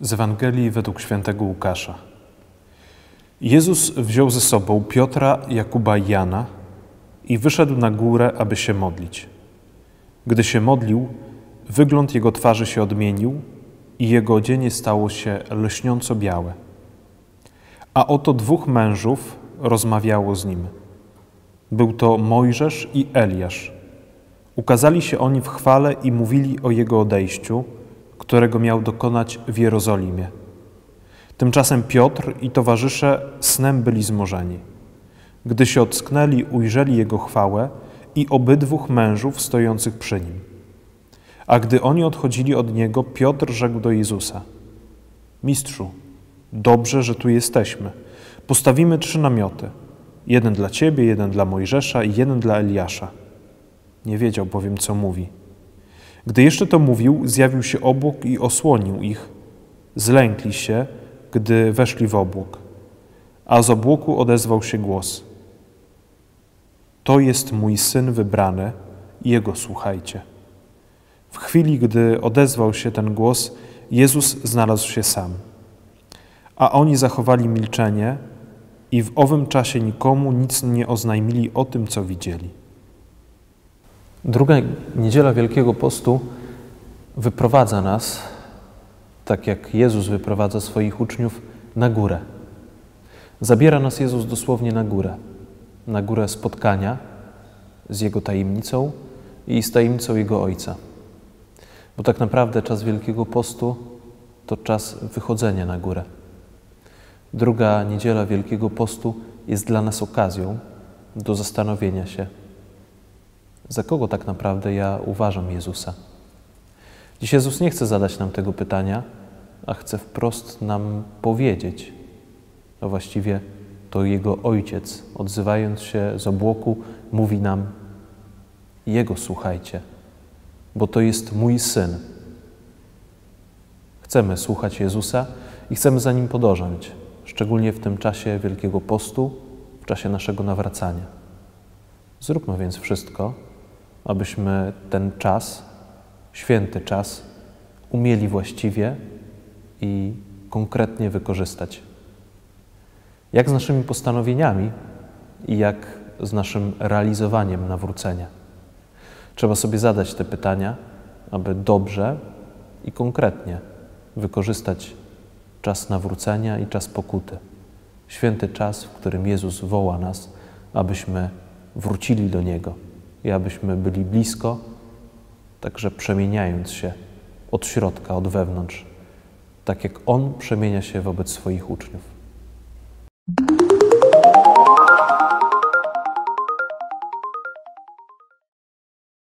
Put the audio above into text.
Z Ewangelii według świętego Łukasza. Jezus wziął ze sobą Piotra, Jakuba i Jana i wyszedł na górę, aby się modlić. Gdy się modlił, wygląd jego twarzy się odmienił i jego odzienie stało się lśniąco białe. A oto dwóch mężów rozmawiało z nim. Był to Mojżesz i Eliasz. Ukazali się oni w chwale i mówili o jego odejściu, którego miał dokonać w Jerozolimie. Tymczasem Piotr i towarzysze snem byli zmorzeni. Gdy się ocknęli, ujrzeli jego chwałę i obydwóch mężów stojących przy nim. A gdy oni odchodzili od niego, Piotr rzekł do Jezusa: Mistrzu, dobrze, że tu jesteśmy. Postawimy trzy namioty: jeden dla ciebie, jeden dla Mojżesza i jeden dla Eliasza. Nie wiedział bowiem, co mówi. Gdy jeszcze to mówił, zjawił się obłok i osłonił ich. Zlękli się, gdy weszli w obłok. A z obłoku odezwał się głos: To jest mój syn wybrany, jego słuchajcie. W chwili, gdy odezwał się ten głos, Jezus znalazł się sam. A oni zachowali milczenie i w owym czasie nikomu nic nie oznajmili o tym, co widzieli. Druga niedziela Wielkiego Postu wyprowadza nas, tak jak Jezus wyprowadza swoich uczniów, na górę. Zabiera nas Jezus dosłownie na górę, na górę spotkania z Jego tajemnicą i z tajemnicą Jego Ojca. Bo tak naprawdę czas Wielkiego Postu to czas wychodzenia na górę. Druga niedziela Wielkiego Postu jest dla nas okazją do zastanowienia się, za kogo tak naprawdę ja uważam Jezusa. Dziś Jezus nie chce zadać nam tego pytania, a chce wprost nam powiedzieć, a właściwie to Jego Ojciec, odzywając się z obłoku, mówi nam: Jego słuchajcie, bo to jest mój syn. Chcemy słuchać Jezusa i chcemy za nim podążać, szczególnie w tym czasie Wielkiego Postu, w czasie naszego nawracania. Zróbmy więc wszystko, abyśmy ten czas, święty czas, umieli właściwie i konkretnie wykorzystać. Jak z naszymi postanowieniami i jak z naszym realizowaniem nawrócenia. Trzeba sobie zadać te pytania, aby dobrze i konkretnie wykorzystać czas nawrócenia i czas pokuty. Święty czas, w którym Jezus woła nas, abyśmy wrócili do Niego i abyśmy byli blisko, także przemieniając się od środka, od wewnątrz, tak jak On przemienia się wobec swoich uczniów.